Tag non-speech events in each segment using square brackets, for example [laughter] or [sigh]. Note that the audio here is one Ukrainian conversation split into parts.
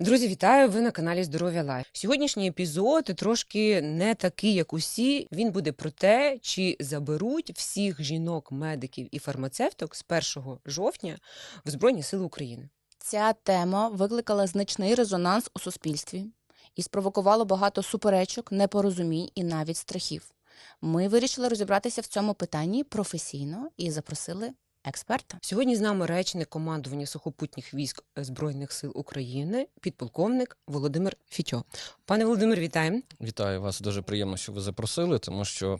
Друзі, вітаю! Ви на каналі Здоров'я Лайф. Сьогоднішній епізод трошки не такий, як усі. Він буде про те, чи заберуть всіх жінок, медиків і фармацевток з 1 жовтня в Збройні Сили України. Ця тема викликала значний резонанс у суспільстві і спровокувала багато суперечок, непорозумінь і навіть страхів. Ми вирішили розібратися в цьому питанні професійно і запросили експерта. Сьогодні з нами речник командування сухопутніх військ Збройних сил України, підполковник Володимир Фітьо. Пане Володимир, вітаємо. Вітаю вас. Дуже приємно, що ви запросили, тому що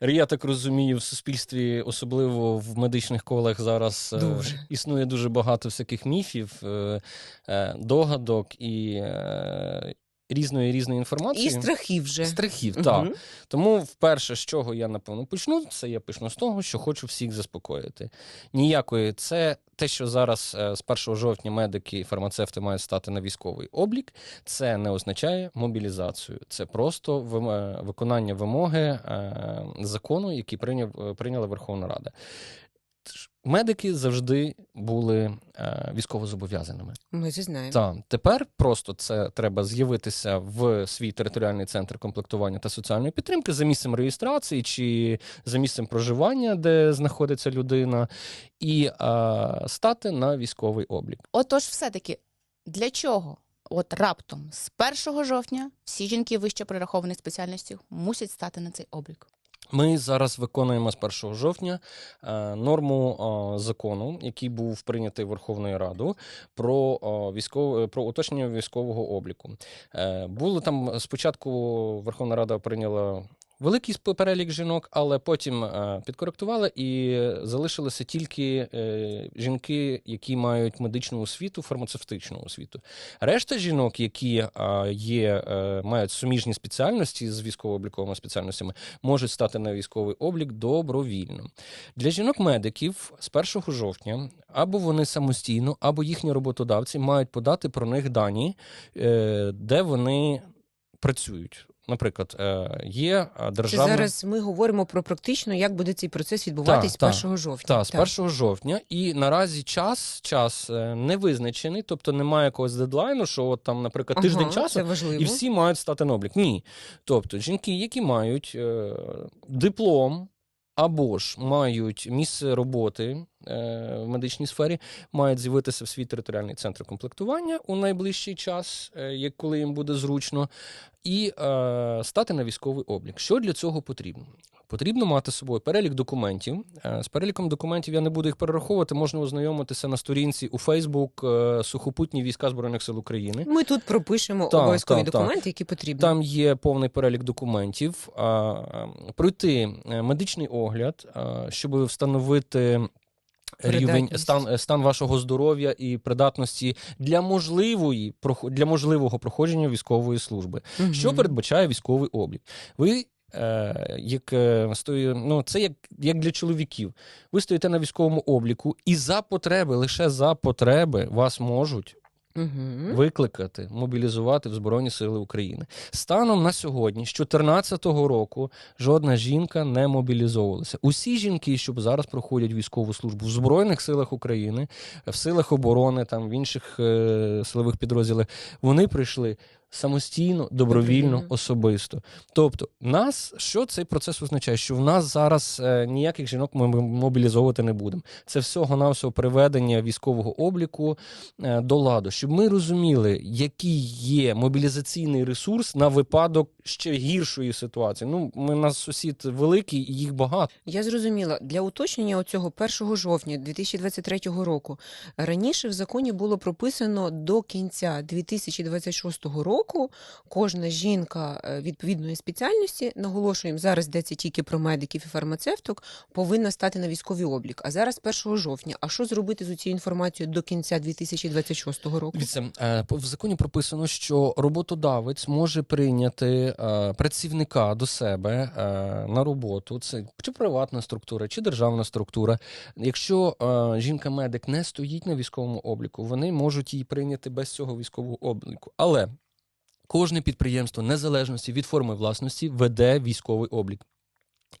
я так розумію, в суспільстві, особливо в медичних колах, зараз е, Дуже. існує дуже багато всяких міфів, е, е, догадок і е, різної різної інформації. І страхів вже. Страхів, Мгм. так. Тому вперше, з чого я напевно почну, це я почну з того, що хочу всіх заспокоїти. Ніякої це те, що зараз е, з 1 жовтня медики і фармацевти мають стати на військовий облік, це не означає мобілізацію. Це просто е, виконання вимоги е, закону, який прийняв прийняла Верховна Рада. Медики завжди були е, військовозобов'язаними. Ми це знаємо. Так, тепер просто це треба з'явитися в свій територіальний центр комплектування та соціальної підтримки за місцем реєстрації чи за місцем проживання, де знаходиться людина, і а, стати на військовий облік. Отож, все-таки для чого? От раптом з 1 жовтня всі жінки вище прирахованих спеціальностей мусять стати на цей облік. Ми зараз виконуємо з 1 жовтня е, норму е, закону, який був прийнятий Верховною Радою про е, військове про уточнення військового обліку. Були там спочатку Верховна Рада прийняла. Великий перелік жінок, але потім е, підкоректували і залишилися тільки е, жінки, які мають медичну освіту, фармацевтичну освіту. Решта жінок, які е, є, мають суміжні спеціальності з військово-обліковими спеціальностями, можуть стати на військовий облік добровільно. Для жінок-медиків з 1 жовтня або вони самостійно, або їхні роботодавці мають подати про них дані, де вони працюють. Наприклад, е, є Це зараз ми говоримо про практично, як буде цей процес відбуватись та, з 1 жовтня. та, з 1 жовтня, і наразі час, час е, не визначений, тобто немає якогось дедлайну, що от там, наприклад, тиждень Ага, часу, і всі мають стати на облік. Ні. Тобто, жінки, які мають е, диплом або ж мають місце роботи е, в медичній сфері, мають з'явитися в свій територіальний центр комплектування у найближчий час, е, як коли їм буде зручно, і е, стати на військовий облік. Що для цього потрібно? Потрібно мати з собою перелік документів. Е, З переліком документів я не буду їх перераховувати. Можна ознайомитися на сторінці у Фейсбук е, Сухопутні війська Збройних сил України. Ми тут пропишемо Так, обов'язкові так. документи, які потрібні. Там є повний перелік документів. А, Пройти е, медичний огляд, щоб встановити. Рівень стан, стан вашого здоров'я і придатності для можливої для можливого проходження військової служби, Мгм. що передбачає військовий облік. Ви е, як е, ну це як, як для чоловіків. Ви стоїте на військовому обліку, і за потреби, лише за потреби, вас можуть Мгм. викликати, мобілізувати в Збройні Сили України. Станом на сьогодні, з 2014 року, жодна жінка не мобілізовувалася. Усі жінки, що зараз проходять військову службу в Збройних силах України, в силах оборони, там в інших е, силових підрозділах, вони прийшли. Самостійно, добровільно, особисто. Тобто, нас що цей процес означає? Що в нас зараз е, ніяких жінок ми мобілізовувати не будемо. Це всього навсього приведення військового обліку е, до ладу, щоб ми розуміли, який є мобілізаційний ресурс на випадок ще гіршої ситуації. Ну, ми нас сусід великий, і їх багато. Я зрозуміла. Для уточнення оцього 1 жовтня 2023 року раніше в законі було прописано до кінця 2026 року кожна жінка е, відповідної спеціальності, наголошуємо, зараз йдеться тільки про медиків і фармацевток, повинна стати на військовий облік. А зараз 1 жовтня. А що зробити з цією інформацією до кінця 2026 року? По- в законі прописано, що роботодавець може прийняти е, працівника до себе е, на роботу. Це чи приватна структура, чи державна структура. Якщо жінка-медик не стоїть на військовому обліку, вони можуть її прийняти без цього військового обліку. Але кожне підприємство незалежності від форми власності веде військовий облік.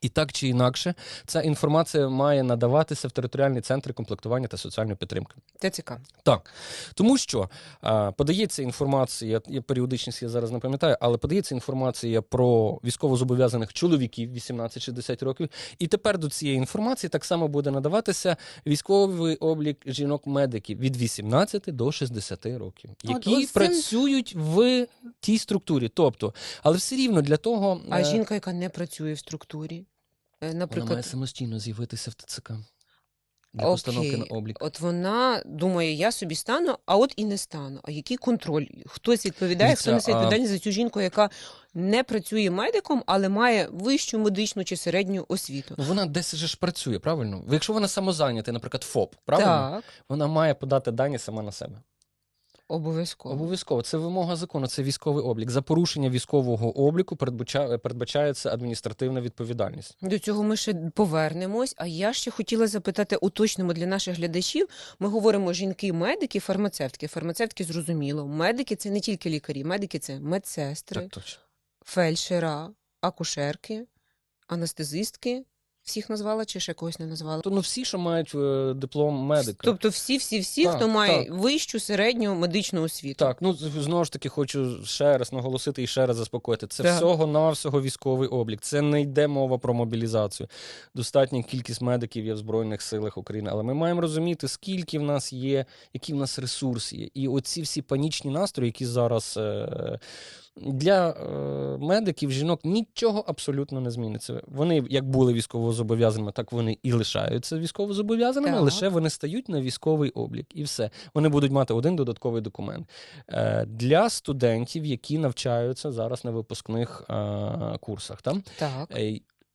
І так чи інакше, ця інформація має надаватися в територіальні центри комплектування та соціальної підтримки. ТЦК. Так, тому що а, подається інформація, я періодичність я зараз не пам'ятаю, але подається інформація про військовозобов'язаних чоловіків 18-60 років. І тепер до цієї інформації так само буде надаватися військовий облік жінок-медиків від 18 до 60 років, які от працюють в тій структурі. Тобто, але все рівно для того А е, жінка, яка не працює в структурі, е, вона має самостійно з'явитися в ТЦК для Окей. постановки на облік. от вона думає, я собі стану, а от і не стану. А який контроль? Хтось відповідає, Дивіться, хто несе а- за цю жінку, яка не працює медиком, але має вищу медичну чи середню освіту. Ну, вона десь же ж працює, правильно? Якщо вона самозайнята, наприклад, ФОП, правильно? Так, Вона має подати дані сама на себе. Обов'язково. Обов'язково. Це вимога закону, це військовий облік. За порушення військового обліку передбача- передбачається адміністративна відповідальність. До цього ми ще повернемось. А я ще хотіла запитати, уточнимо для наших глядачів. Ми говоримо жінки-медики, фармацевтки. Фармацевтки зрозуміло. Медики це не тільки лікарі, медики це медсестри, Так точно. фельдшера, акушерки, анестезистки. Всіх назвала чи ще когось не назвала? То ну всі, що мають е, диплом медика. Тобто всі, всі, всі, Так, хто має так. вищу середню медичну освіту. Так, ну з- знову ж таки, хочу ще раз наголосити і ще раз заспокоїти. Це Так. всього навсього військовий облік. Це не йде мова про мобілізацію. Достатня кількість медиків є в Збройних силах України. Але ми маємо розуміти, скільки в нас є, які в нас ресурси є. І оці всі панічні настрої, які зараз. Е- для е, медиків, жінок нічого абсолютно не зміниться. Вони як були військовозобов'язаними, так вони і лишаються військовозобов'язаними, лише вони стають на військовий облік, і все. Вони будуть мати один додатковий документ Е, для студентів, які навчаються зараз на випускних е, курсах. Там Так.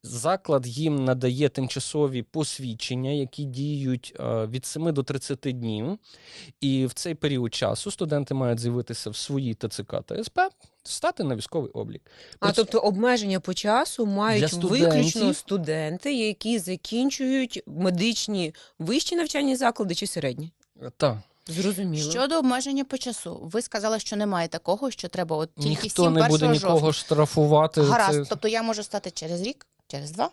Е, Заклад їм надає тимчасові посвідчення, які діють е, від 7 до 30 днів. І в цей період часу студенти мають з'явитися в своїй ТЦК та СП, стати на військовий облік. А При тобто обмеження по часу мають студентів- виключно студенти, які закінчують медичні вищі навчальні заклади чи середні. Так. Зрозуміло. Щодо обмеження по часу, ви сказали, що немає такого, що треба от тільки Ніхто 7 не буде 1 нікого штрафувати. Гаразд, Це- тобто я можу стати через рік, через два.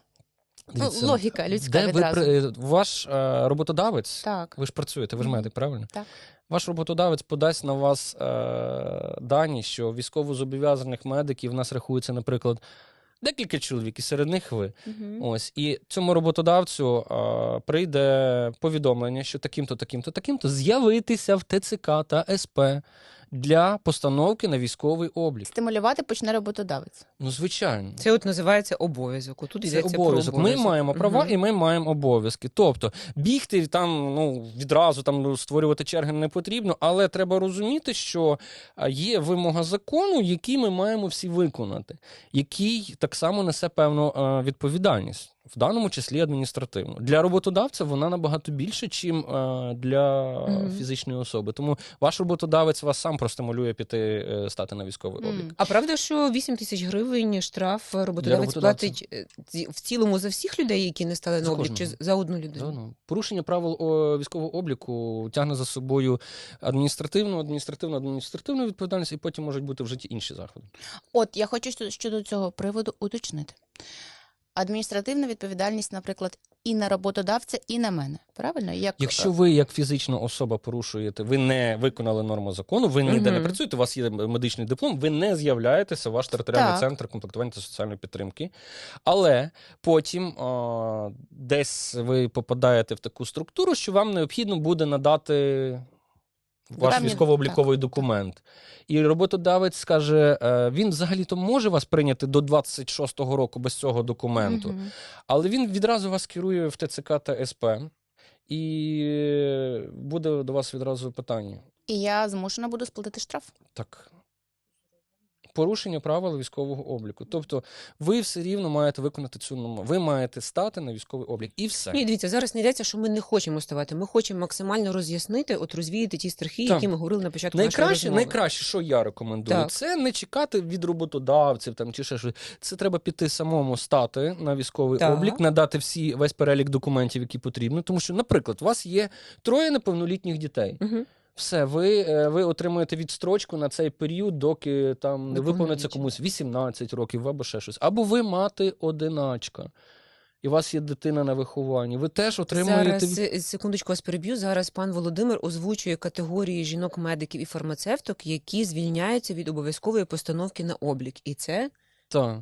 Дивіться, Ну, логіка людська Де відразу. при- ваш е, роботодавець? Так. Ви ж працюєте, ви ж медик, правильно? Так. Ваш роботодавець подасть на вас е, дані, що військовозобов'язаних медиків в нас рахується, наприклад, декілька чоловік, і серед них ви. Мгм. Ось і цьому роботодавцю е, прийде повідомлення, що таким-то, таким-то, таким-то з'явитися в ТЦК та СП для постановки на військовий облік. Стимулювати почне роботодавець. Ну, звичайно. Це от називається обов'язок. Тут Це йдеться обов'язок. про Ми маємо права Мгм. і ми маємо обов'язки. Тобто бігти там ну відразу там створювати черги не потрібно, але треба розуміти, що є вимога закону, який ми маємо всі виконати, який так само несе певну відповідальність. В даному числі адміністративну для роботодавця вона набагато більше, чим е, для Мгм. фізичної особи. Тому ваш роботодавець вас сам простимулює піти е, стати на військовий облік. А правда, що 8 тисяч гривень штраф роботодавець платить е, в цілому за всіх людей, які не стали на облік, чи за одну людину? Да, ну. Порушення правил військового обліку тягне за собою адміністративну, адміністративну, адміністративну відповідальність, і потім можуть бути в житті інші заходи. От я хочу щодо цього приводу уточнити. Адміністративна відповідальність, наприклад, і на роботодавця, і на мене. Правильно? Як, Якщо ви, як фізична особа, порушуєте, ви не виконали норму закону, ви ніде не працюєте, у вас є медичний диплом, ви не з'являєтеся в ваш територіальний Так. центр комплектування та соціальної підтримки. Але потім а, десь ви попадаєте в таку структуру, що вам необхідно буде надати. Ваш Певні- військово-обліковий документ. І роботодавець скаже: е, він взагалі-то може вас прийняти до 26-го року без цього документу. угу. Але він відразу вас керує в ТЦК та СП, і буде до вас відразу питання. І я змушена буду сплатити штраф. Так. Порушення правил військового обліку. Тобто, ви все рівно маєте виконати цю норму. Ви маєте стати на військовий облік. І все. Ні, дивіться, зараз не йдеться, що ми не хочемо ставати. Ми хочемо максимально роз'яснити, от розвіяти ті страхи, Так. які ми говорили на початку Найкраще, розмови. найкраще, що я рекомендую, Так. це не чекати від роботодавців там чи ще щось. Це треба піти самому стати на військовий Так. облік, надати всі весь перелік документів, які потрібно. Тому що, наприклад, у вас є троє неповнолітніх дітей. Угу. Все, ви, е, ви отримуєте відстрочку на цей період, доки там не виповниться комусь 18 років або ще щось. Або ви мати одиначка. і у вас є дитина на вихованні, ви теж отримуєте Зараз е, секундочку вас переб'ю. Зараз пан Володимир озвучує категорії жінок-медиків і фармацевток, які звільняються від обов'язкової постановки на облік. І це Так.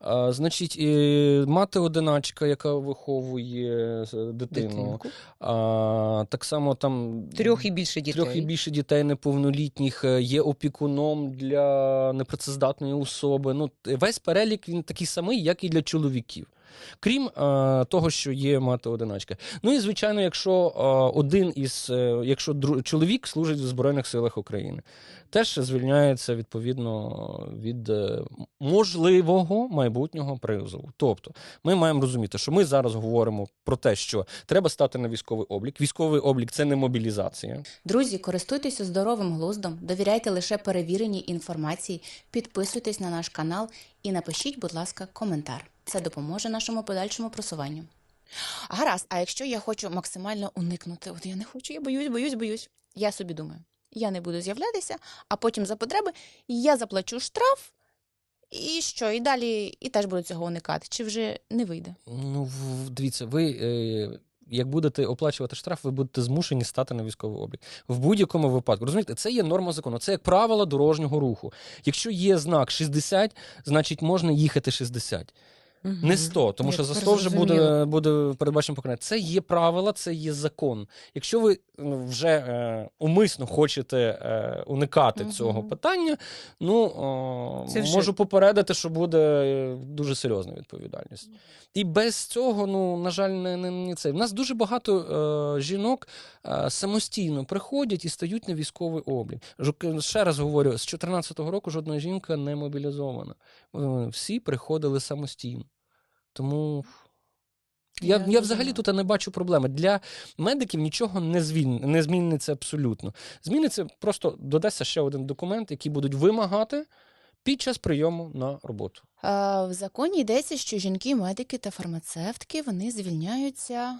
А, значить, і мати одиначка, яка виховує е, дитину. дитинку. А, так само там Трьох і більше дітей. трьох і більше дітей неповнолітніх е, є опікуном для непрацездатної особи. Ну, весь перелік він такий самий, як і для чоловіків. Крім е, того, що є мати одиначка. Ну і звичайно, якщо е, один із е, якщо дру, чоловік служить в Збройних силах України, теж звільняється відповідно від можливого майбутнього призову. Тобто, ми маємо розуміти, що ми зараз говоримо про те, що треба стати на військовий облік. Військовий облік це не мобілізація. Друзі, користуйтеся здоровим глуздом, довіряйте лише перевіреній інформації, підписуйтесь на наш канал і напишіть, будь ласка, коментар. Це допоможе нашому подальшому просуванню. Гаразд, а якщо я хочу максимально уникнути, от я не хочу, я боюсь, боюсь, боюсь. Я собі думаю, я не буду з'являтися, а потім за потреби я заплачу штраф. І що? І далі і теж буду цього уникати. Чи вже не вийде? Ну, дивіться, ви. Е, як будете оплачувати штраф, ви будете змушені стати на військовий облік. В будь-якому випадку. Розумієте, це є норма закону, це як правило дорожнього руху. Якщо є знак 60, значить можна їхати 60. Не 100, тому Я що за тепер 100 вже буде, буде передбачено покарання. Це є правила, це є закон. Якщо ви ну, вже е, умисно хочете е, уникати Мгм. цього питання, ну о, Це вже- можу попередити, що буде е, дуже серйозна відповідальність. І без цього, ну на жаль, не, не, не це. У нас дуже багато е, жінок е, самостійно приходять і стають на військовий облік. Ще раз говорю, з 2014 року жодна жінка не мобілізована. Е, Всі приходили самостійно. Тому я, я, взагалі тут не бачу проблеми. Для медиків нічого не, звін, не зміниться абсолютно. Зміниться просто додасться ще один документ, який будуть вимагати під час прийому на роботу. А, В законі йдеться, що жінки, медики та фармацевтки вони звільняються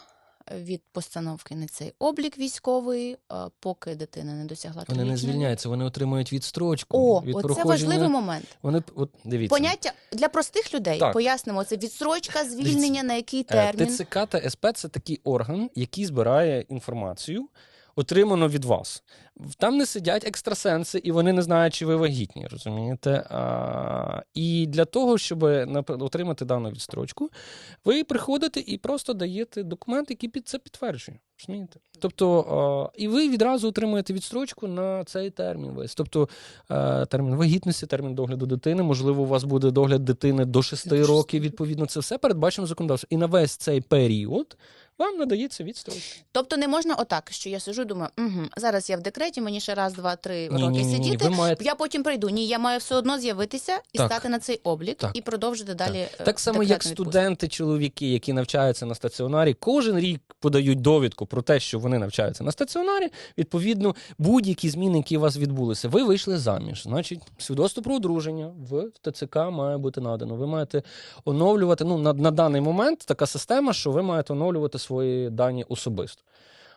від постановки на цей облік військовий, е, поки дитина не досягла Вони не звільняються, вони отримують відстрочку. О, від оце проходження. важливий момент. Вони от дивіться. Поняття для простих людей Так. пояснимо це відстрочка, звільнення, на який Е, термін. ТЦК та СП це такий орган, який збирає інформацію, отриману від вас. Там не сидять екстрасенси, і вони не знають, чи ви вагітні, розумієте? А, і для того, щоб отримати дану відстрочку, ви приходите і просто даєте документ, який під це підтверджує. Розумієте? Тобто, а, і ви відразу отримуєте відстрочку на цей термін весь. Тобто е, термін вагітності, термін догляду дитини. Можливо, у вас буде догляд дитини до 6 шести. років. Відповідно, це все передбачено законодавством. І на весь цей період вам надається відстрочка. Тобто не можна отак, що я сижу, думаю, угу, зараз я в декреті, мені ще раз, два, три роки Ні-ні-ні, сидіти. ви маєте Я потім прийду. Ні, я маю все одно з'явитися і Так. стати на цей облік Так. і продовжити далі. е, Так само, як студенти, чоловіки, які навчаються на стаціонарі, кожен рік подають довідку про те, що вони навчаються на стаціонарі. Відповідно, будь-які зміни, які у вас відбулися, ви вийшли заміж. Значить, свідоцтво про одруження в ТЦК має бути надано. Ви маєте оновлювати. Ну на, на даний момент така система, що ви маєте оновлювати свої дані особисто.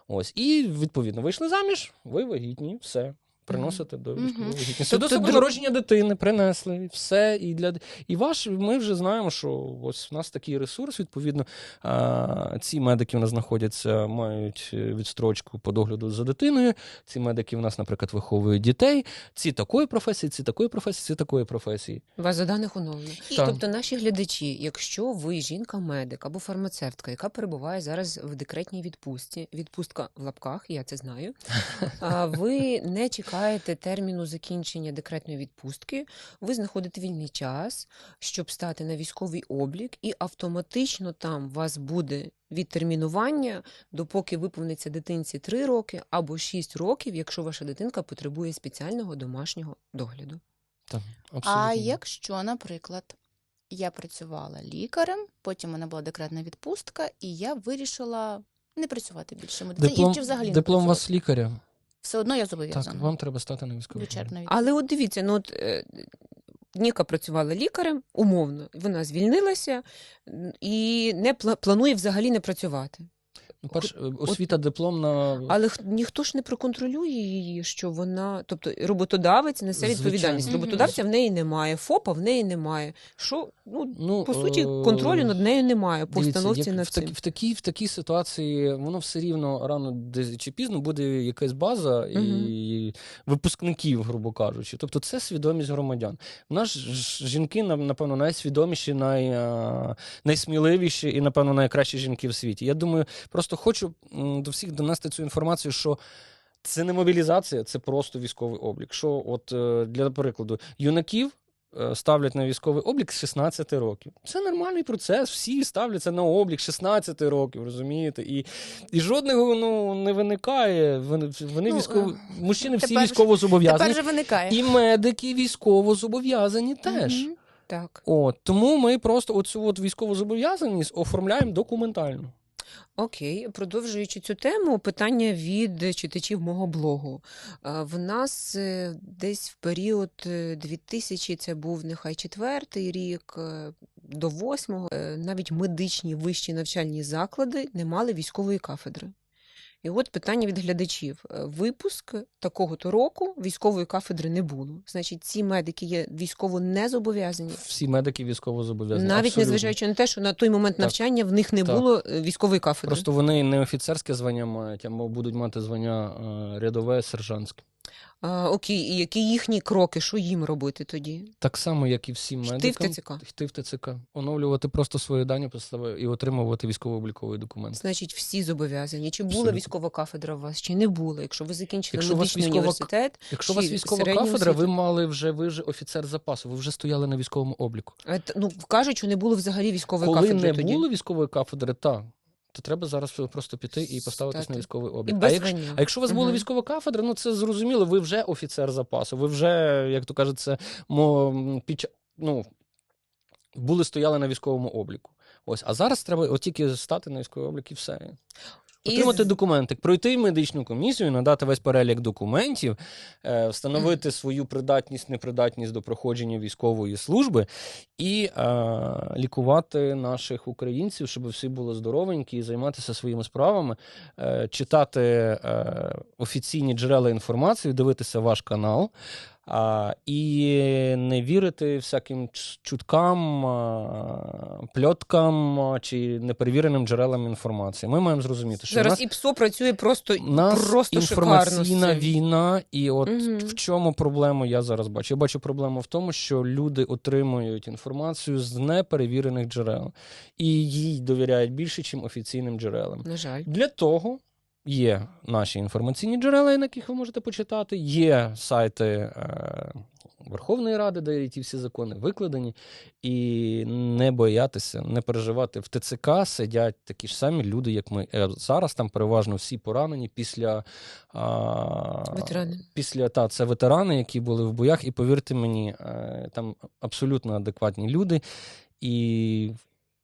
Ось і відповідно вийшли заміж, ви вагітні, все. Приносите до військової вагітності. Тобто Свідоцтво народження дитини принесли, все. І для і ваш, ми вже знаємо, що ось у нас такий ресурс. Відповідно, а, ці медики в нас знаходяться, мають е, відстрочку по догляду за дитиною. Ці медики в нас, наприклад, виховують дітей. Ці такої професії, ці такої професії, ці такої професії. База даних оновлена. Тобто, наші глядачі, якщо ви жінка-медик або фармацевтка, яка перебуває зараз в декретній відпустці, відпустка в лапках, я це знаю. А ви не чекаєте терміну закінчення декретної відпустки, ви знаходите вільний час, щоб стати на військовий облік, і автоматично там у вас буде відтермінування, допоки виповниться дитинці 3 роки або 6 років, якщо ваша дитинка потребує спеціального домашнього догляду. Так, А якщо, наприклад, я працювала лікарем, потім у мене була декретна відпустка, і я вирішила не працювати більше медицині, диплом, чи взагалі диплом працювати. вас лікаря. Все одно я Так, вам треба стати на військовий. облік. Але от дивіться, ну от е, Ніка працювала лікарем, умовно, вона звільнилася і не планує взагалі не працювати. Ну, перш, освіта дипломна. Але х- ніхто ж не проконтролює її, що вона, тобто роботодавець несе Звичайно. відповідальність. Роботодавця в неї немає, ФОПа в неї немає. Що ну Ну, по суті, е, контролю над нею немає по Дивіться, установці як над в, такі, цим. в, такій, в такій ситуації воно все рівно рано десь чи пізно буде якась база і випускників, грубо кажучи. Тобто це свідомість громадян. У нас ж жінки, нам, напевно, найсвідоміші, най, а, найсміливіші і, напевно, найкращі жінки в світі. Я думаю, просто хочу до всіх донести цю інформацію, що. Це не мобілізація, це просто військовий облік. Що, от е, для прикладу, юнаків е, ставлять на військовий облік з 16 років. Це нормальний процес. Всі ставляться на облік 16 років, розумієте? І, і жодного ну, не виникає. Вони, вони Ну, військові, е, мужчини всі військово зобов'язані. Тепер же виникає. І медики військово зобов'язані теж. Мгм. Так. От, тому ми просто оцю от військову зобов'язаність оформляємо документально. Окей, продовжуючи цю тему, питання від читачів мого блогу. Е, В нас е, десь в період е, 2000, це був нехай четвертий рік, е, до восьмого, е, навіть медичні вищі навчальні заклади не мали військової кафедри. І от питання від глядачів: Е, випуск такого-то року військової кафедри не було. Значить, ці медики є військово не зобов'язані. Всі медики військово зобов'язані. Навіть абсолютно. незважаючи на те, що на той момент Так. навчання в них не Так. було е, військової кафедри. Просто вони не офіцерське звання мають, а будуть мати звання е, рядове сержантське. А, окей, і які їхні кроки, що їм робити тоді? Так само, як і всім Йти в медикам. ТЦК. Йти в ТЦК. Оновлювати просто свої дані постави- і отримувати військово-обліковий документ. Значить, всі зобов'язані. Чи була Абсолютно. військова кафедра у вас, чи не була? Якщо ви закінчили Якщо у вас медичний військова університет, Якщо у вас Чи військова середню кафедра, ви освіту? мали вже ви вже офіцер запасу, ви вже стояли на військовому обліку. е, т- ну кажуть, що не було взагалі військової Коли кафедри не тоді. було військової кафедри, так, то треба зараз просто піти і поставитись Стати. на військовий облік. а, якщо, а якщо у вас була військова кафедра, ну це зрозуміло, ви вже офіцер запасу, ви вже, як то кажуть, це мо, під, ну, були стояли на військовому обліку. Ось, а зараз треба от тільки стати на військовий облік і все. Отримати з- документи, пройти медичну комісію, надати весь перелік документів, е, встановити свою придатність, непридатність до проходження військової служби і е, лікувати наших українців, щоб всі були здоровенькі і займатися своїми справами, е, читати е, офіційні джерела інформації, дивитися ваш канал. А, і не вірити всяким чуткам, а, пльоткам а, чи неперевіреним джерелам інформації. Ми маємо зрозуміти, що зараз нас і ПСО працює просто, нас просто інформаційна цим. війна, і от Мгм. в чому проблему я зараз бачу? Я бачу проблему в тому, що люди отримують інформацію з неперевірених джерел і їй довіряють більше, ніж офіційним джерелам. На жаль. Для того є наші інформаційні джерела, на яких ви можете почитати, є сайти е, Верховної Ради, де ті всі закони викладені, і не боятися, не переживати. В ТЦК сидять такі ж самі люди, як ми. Е, Зараз там переважно всі поранені після. А, Ветерани. Після та це ветерани, які були в боях, і повірте мені, е, там абсолютно адекватні люди. І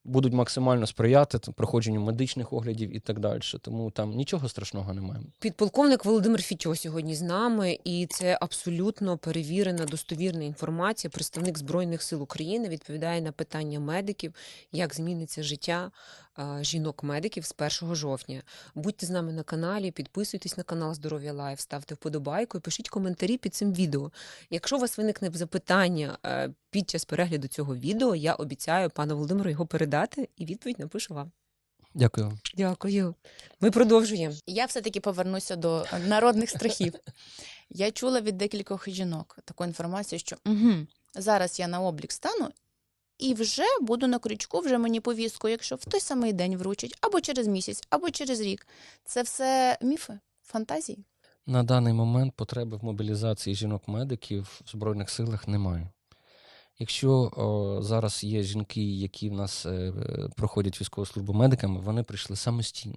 будуть максимально сприяти проходженню медичних оглядів і так далі. Тому там нічого страшного немає. Підполковник Володимир Фітьо сьогодні з нами, і це абсолютно перевірена, достовірна інформація. Представник Збройних сил України відповідає на питання медиків, як зміниться життя жінок-медиків з 1 жовтня. Будьте з нами на каналі, підписуйтесь на канал Здоров'я Лайв, ставте вподобайку і пишіть коментарі під цим відео. Якщо у вас виникне запитання е, під час перегляду цього відео, я обіцяю пану Володимиру його передати, і відповідь напишу вам. Дякую. Дякую. Ми продовжуємо. Я все-таки повернуся до народних страхів. Я чула від декількох жінок таку інформацію, що угу, зараз я на облік стану і вже буду на крючку, вже мені повістку, якщо в той самий день вручать, або через місяць, або через рік. Це все міфи, фантазії. На даний момент потреби в мобілізації жінок-медиків в Збройних силах немає. Якщо о, зараз є жінки, які в нас е, проходять військову службу медиками, вони прийшли самостійно.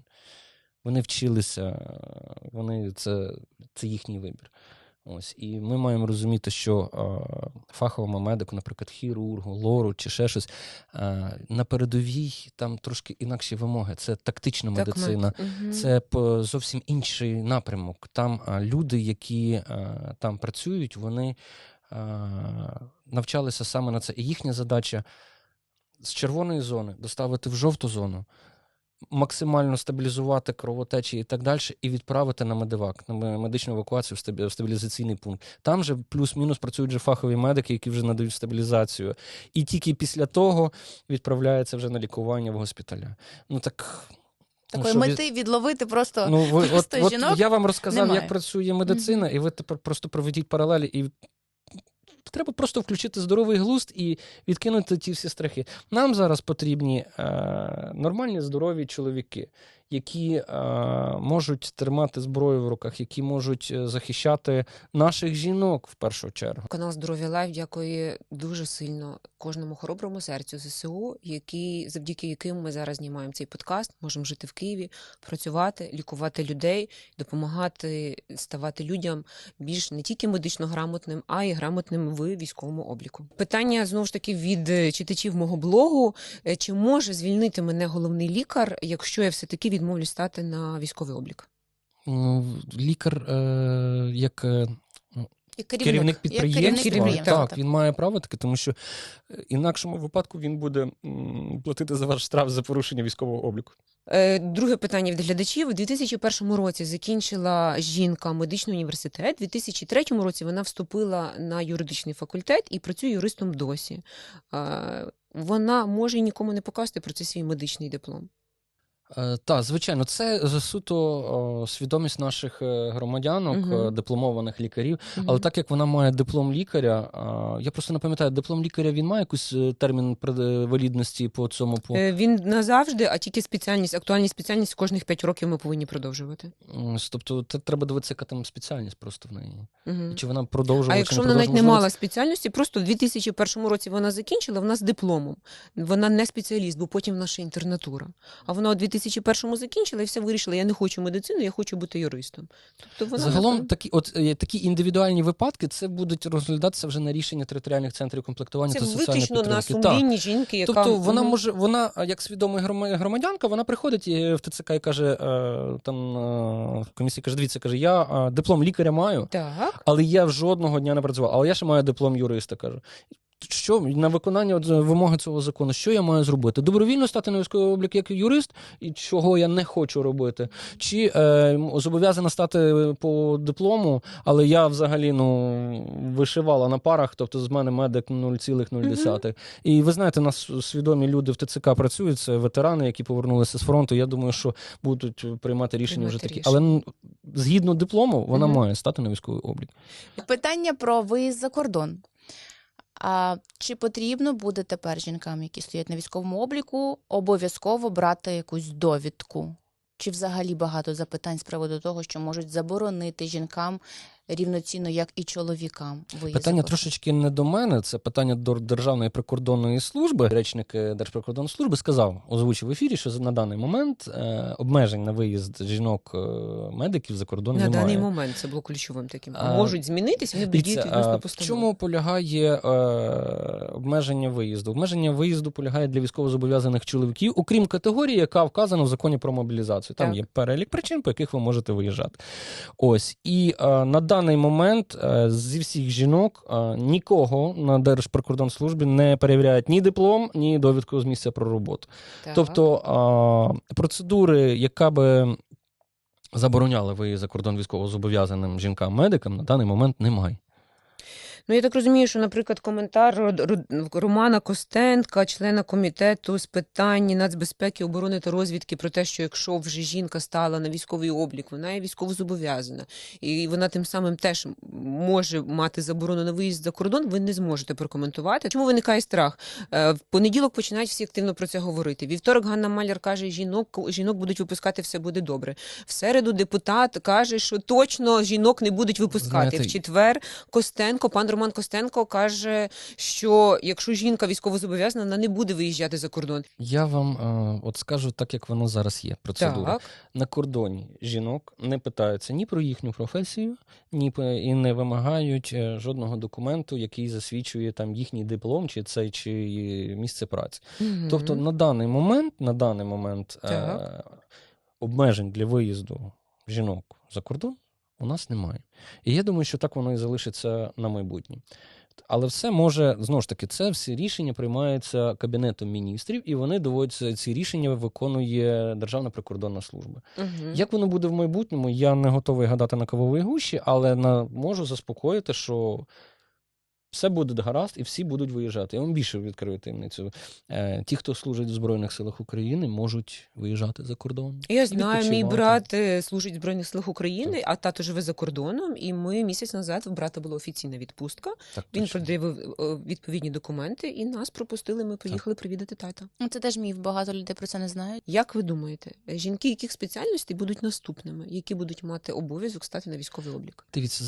Вони вчилися, е, вони, це, це їхній вибір. Ось. І ми маємо розуміти, що е, фаховому медику, наприклад, хірургу, лору чи ще щось, е, на передовій там трошки інакші вимоги. Це тактична Так, медицина. Мгм. Це по- зовсім інший напрямок. Там а, люди, які а, там працюють, вони а, навчалися саме на це. І їхня задача з червоної зони доставити в жовту зону максимально стабілізувати кровотечі і так далі, і відправити на медивак, на медичну евакуацію в стабілізаційний пункт. Там же плюс-мінус працюють же фахові медики, які вже надають стабілізацію. І тільки після того відправляється вже на лікування в госпіталя. Ну так. ну, Такої від- мети відловити просто Ну, ви, от, просто от жінок я вам розказав, немає. як працює медицина, і ви тепер просто проведіть паралелі і. Треба просто включити здоровий глузд і відкинути ті всі страхи. Нам зараз потрібні е, нормальні здорові чоловіки, які е, можуть тримати зброю в руках, які можуть е, захищати наших жінок в першу чергу. Канал Здоров'я Лайф дякує дуже сильно кожному хороброму серцю ЗСУ, які, завдяки яким ми зараз знімаємо цей подкаст, можемо жити в Києві, працювати, лікувати людей, допомагати ставати людям більш не тільки медично грамотним, а й грамотним в військовому обліку. Питання знову ж таки від е, читачів мого блогу: чи може звільнити мене головний лікар, якщо я все таки відмовлюсь стати на військовий облік? Ну, лікар, е, як е, як керівник як підприємства, керівник підприємства, так, він має право таке, тому що е, інакшому випадку він буде платити за ваш штраф за порушення військового обліку. Друге питання від глядачів. У 2001 році закінчила жінка медичний університет. У 2003 році вона вступила на юридичний факультет і працює юристом досі. Вона може нікому не показати про це свій медичний диплом. Е, Так, звичайно, це суто свідомість наших е, громадянок, е, дипломованих лікарів. Але так як вона має диплом лікаря, я просто не пам'ятаю, диплом лікаря він має якийсь термін валідності по цьому по Він назавжди, а тільки спеціальність, актуальність спеціальність кожних 5 років ми повинні продовжувати. Тобто, це треба дивитися, яка там спеціальність просто в неї. Мгм. Чи вона продовжувала, А чи якщо не вона навіть не мала спеціальності, просто в 2001 році вона закінчила, вона з дипломом. Вона не спеціаліст, бо потім наша інтернатура. А вона у 2001 закінчила і все вирішила: я не хочу медицину, я хочу бути юристом. Тобто вона Загалом напевно, такі, от е, такі індивідуальні випадки це будуть розглядатися вже на рішення територіальних центрів комплектування це та соціальної виключно на підтримки. Так. жінки, яка Тобто вона може, вона як свідома громадянка, вона приходить е, в ТЦК і каже: е, там е, в комісії каже: дивіться, каже, я е, диплом лікаря маю, так. але я жодного дня не працював. Але я ще маю диплом юриста. каже. Що на виконання е, вимоги цього закону, що я маю зробити? Добровільно стати на військовий облік як юрист, і чого я не хочу робити, чи е, зобов'язана стати по диплому, але я взагалі ну вишивала на парах, тобто з мене медик 0,0. І ви знаєте, нас свідомі люди в ТЦК працюють, це ветерани, які повернулися з фронту. Я думаю, що будуть приймати рішення вже Приймати такі. Але згідно диплому, вона Мгм. має стати на військовий облік. Питання про виїзд за кордон. А чи потрібно буде тепер жінкам, які стоять на військовому обліку, обов'язково брати якусь довідку? Чи взагалі багато запитань з приводу того, що можуть заборонити жінкам рівноцінно, як і чоловікам, виїзд Питання трошечки не до мене, це питання до Державної прикордонної служби. Речник е, Держприкордонної служби сказав, озвучив в ефірі, що на даний момент е, обмежень на виїзд жінок е, медиків за кордон На немає. даний момент це було ключовим таким. А, Можуть змінитися, вони будуть діяти відносно в чому полягає е, обмеження виїзду? Обмеження виїзду полягає для військовозобов'язаних чоловіків, окрім категорії, яка вказана в законі про мобілізацію. Там Так. є перелік причин, по яких ви можете виїжджати. Ось і е, на даний момент е, зі всіх жінок е, нікого на Держприкордонслужбі не перевіряють ні диплом, ні довідку з місця про роботу. Так. Тобто процедури, яка би забороняла виїзд за кордон військовозобов'язаним жінкам-медикам, на даний момент немає. Ну, я так розумію, що, наприклад, коментар Романа Костенка, члена комітету з питань нацбезпеки, оборони та розвідки, про те, що якщо вже жінка стала на військовий облік, вона є військовозобов'язана, і вона тим самим теж може мати заборону на виїзд за кордон, ви не зможете прокоментувати. Чому виникає страх? Е, В понеділок починають всі активно про це говорити. Вівторок Ганна Маляр каже, жінок, жінок будуть випускати, все буде добре. В середу депутат каже, що точно жінок не будуть випускати. Знаєте, В четвер Костенко, пан Роман Костенко каже, що якщо жінка військовозобов'язана, вона не буде виїжджати за кордон. Я вам е, от скажу так, як воно зараз є. Процедура Так. на кордоні жінок не питаються ні про їхню професію, ні по- і не вимагають е, жодного документу, який засвідчує там їхній диплом, чи це чи місце праці. Тобто на даний момент, на даний момент е, обмежень для виїзду жінок за кордон у нас немає. І я думаю, що так воно і залишиться на майбутнє. Але все може, знову ж таки, це всі рішення приймаються Кабінетом міністрів, і вони доводяться, ці рішення виконує Державна прикордонна служба. Угу. Як воно буде в майбутньому, я не готовий гадати на кавові гущі, але на, можу заспокоїти, що все буде гаразд і всі будуть виїжджати. Я вам більше відкрию таємницю. Е, ті, хто служить в Збройних силах України, можуть виїжджати за кордон. Я знаю, мій брат е, служить в Збройних силах України, а тато живе за кордоном. І ми місяць назад в брата була офіційна відпустка. Так, Він пред'явив е, відповідні документи, і нас пропустили. Ми поїхали привідати тата. Ну, Це теж міф, багато людей про це не знають. Як ви думаєте, жінки яких спеціальностей будуть наступними, які будуть мати обов'язок стати на військовий облік? Дивіться,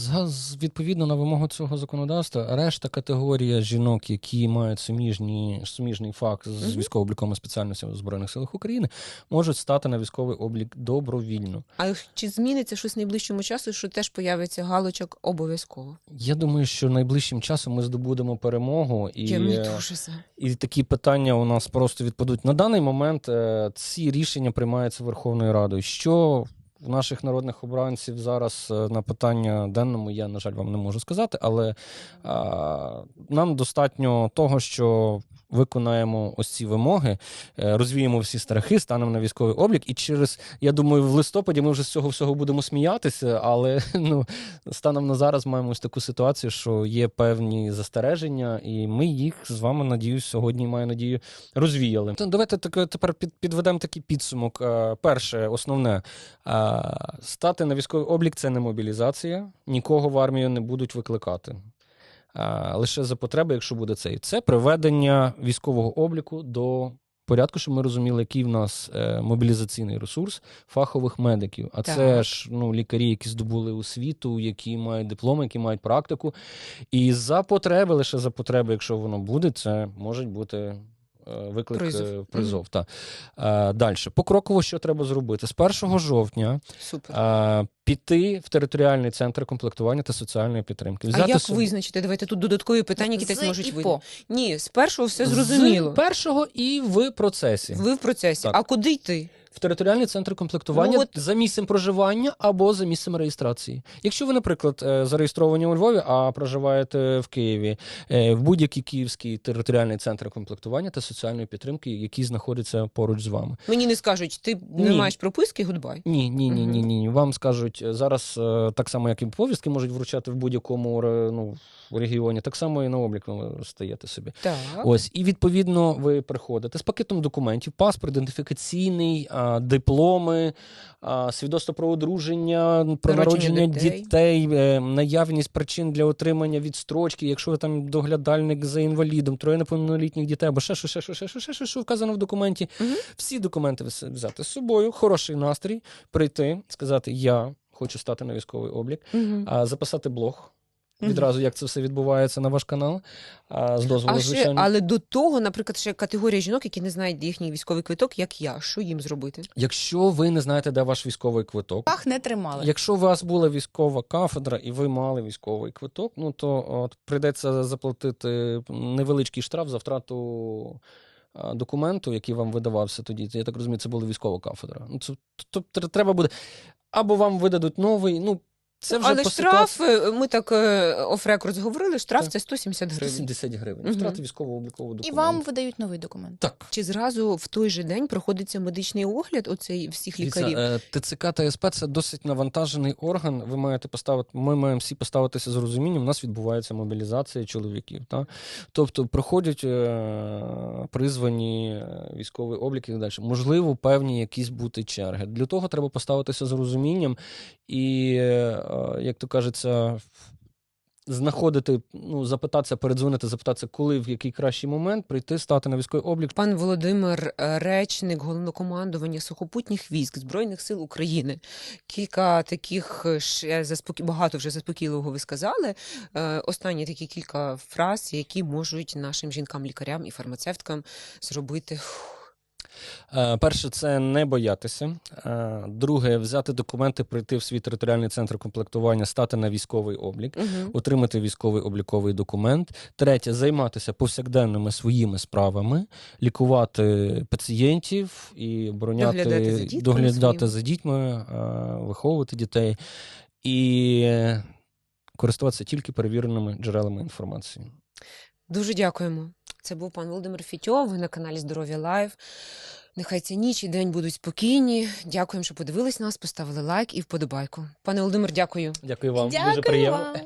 відповідно на вимогу цього законодавства, решта категорія жінок, які мають суміжні, суміжний факт з Мгм. військово-обліковими спеціальностями в Збройних силах України, можуть стати на військовий облік добровільно. А чи зміниться щось в найближчому часу, що теж появиться галочок обов'язково? Я думаю, що найближчим часом ми здобудемо перемогу і. І такі питання у нас просто відпадуть. На даний момент е, ці рішення приймаються Верховною Радою. Що в наших народних обранців зараз е, на питання денному, я, на жаль, вам не можу сказати, але а, нам достатньо того, що виконаємо ось ці вимоги, е, розвіємо всі страхи, станемо на військовий облік. І через, я думаю, в листопаді ми вже з цього всього будемо сміятися, але [laughs] ну, станом на зараз маємо ось таку ситуацію, що є певні застереження, і ми їх з вами, надіюсь, сьогодні маю надію, розвіяли. То Давайте так, тепер під, підведемо такий підсумок. Е, Перше, основне, е, стати на військовий облік це не мобілізація, нікого в армію не будуть викликати. Е, Лише за потреби, якщо буде цей, це приведення військового обліку до порядку, щоб ми розуміли, який в нас е, мобілізаційний ресурс фахових медиків. А це ж ну, лікарі, які здобули освіту, які мають дипломи, які мають практику. І за потреби, лише за потреби, якщо воно буде, це можуть бути. Е, Виклик Призов. призов. призов та. Е, Далі. Покроково, що треба зробити? З 1 жовтня Супер. е, піти в територіальний центр комплектування та соціальної підтримки. А як собі- визначити? Давайте тут додаткові питання, які теж можуть вийти. Ні, з першого все зрозуміло. З першого і в процесі. Ви в процесі. Так. А куди йти? В територіальний центр комплектування Ну, от- за місцем проживання або за місцем реєстрації. Якщо ви, наприклад, е, зареєстровані у Львові, а проживаєте в Києві, е, в будь-який київський територіальний центр комплектування та соціальної підтримки, який знаходиться поруч з вами. Мені не скажуть, ти не маєш прописки, гудбай. Ні, ні, ні, ні, ні. Вам скажуть е, зараз так само, як і повістки можуть вручати в будь-якому ну, регіоні, так само і на облік ви стаєте собі. Так. Ось, і відповідно ви приходите з пакетом документів, паспорт, ідентифікаційний, дипломи, свідоцтво про одруження, про Народження дітей. дітей, е, наявність причин для отримання відстрочки, якщо ви там доглядальник за інвалідом, троє неповнолітніх дітей, або ще що, ще що, ще що, ще що, що вказано в документі. Мгм. Всі документи взяти з собою, хороший настрій, прийти, сказати: Я хочу стати на військовий облік, а, записати блог. Відразу як це все відбувається на ваш канал, а, з дозволу, А ще, звичайно. але до того, наприклад, ще категорія жінок, які не знають їхній військовий квиток, як я. Що їм зробити? Якщо ви не знаєте, де ваш військовий квиток, Пах не тримали. якщо у вас була військова кафедра і ви мали військовий квиток, ну то от прийдеться заплатити невеличкий штраф за втрату. Документу, який вам видавався тоді, я так розумію, це була військова кафедра. Ну, це, тобто треба буде або вам видадуть новий. Ну це вже але по штраф, ситуації. е, ми так оф-рекорд говорили, штраф Так. це 170 гривень. 170 гривень. Мгм. Втрати військово-облікового І вам видають новий документ. так. Чи зразу в той же день проходиться медичний огляд оцей всіх лікарів? е, ТЦК та СП це досить навантажений орган. Ви маєте поставити. Ми маємо всі поставитися з розумінням. У нас відбувається мобілізація чоловіків. Та? Тобто проходять е, призвані е, військовий облік і так далі. Можливо, певні якісь бути черги. Для того треба поставитися з розумінням і, е, як то кажеться, знаходити, ну, запитатися, передзвонити, запитатися, коли в який кращий момент прийти, стати на військовий облік. Пан Володимир, е, речник головнокомандування сухопутніх військ Збройних сил України. Кілька таких е, ще заспокі... багато вже заспокійливого ви сказали. Е, Останні такі кілька фраз, які можуть нашим жінкам-лікарям і фармацевткам зробити. Е, Перше, це не боятися. Е, Друге, взяти документи, прийти в свій територіальний центр комплектування, стати на військовий облік, Мгм. отримати військовий обліковий документ. Третє, займатися повсякденними своїми справами, лікувати пацієнтів і обороняти, Доглядати за дітками доглядати за дітьми, е, виховувати дітей і користуватися тільки перевіреними джерелами інформації. Дуже дякуємо. Це був пан Володимир Фітьов. Ви на каналі Здоров'я Лайв. Нехай ця ніч і день будуть спокійні. Дякуємо, що подивились нас, поставили лайк і вподобайку. Пане Володимир, дякую. Дякую вам. Дякую Дуже приємно. вам.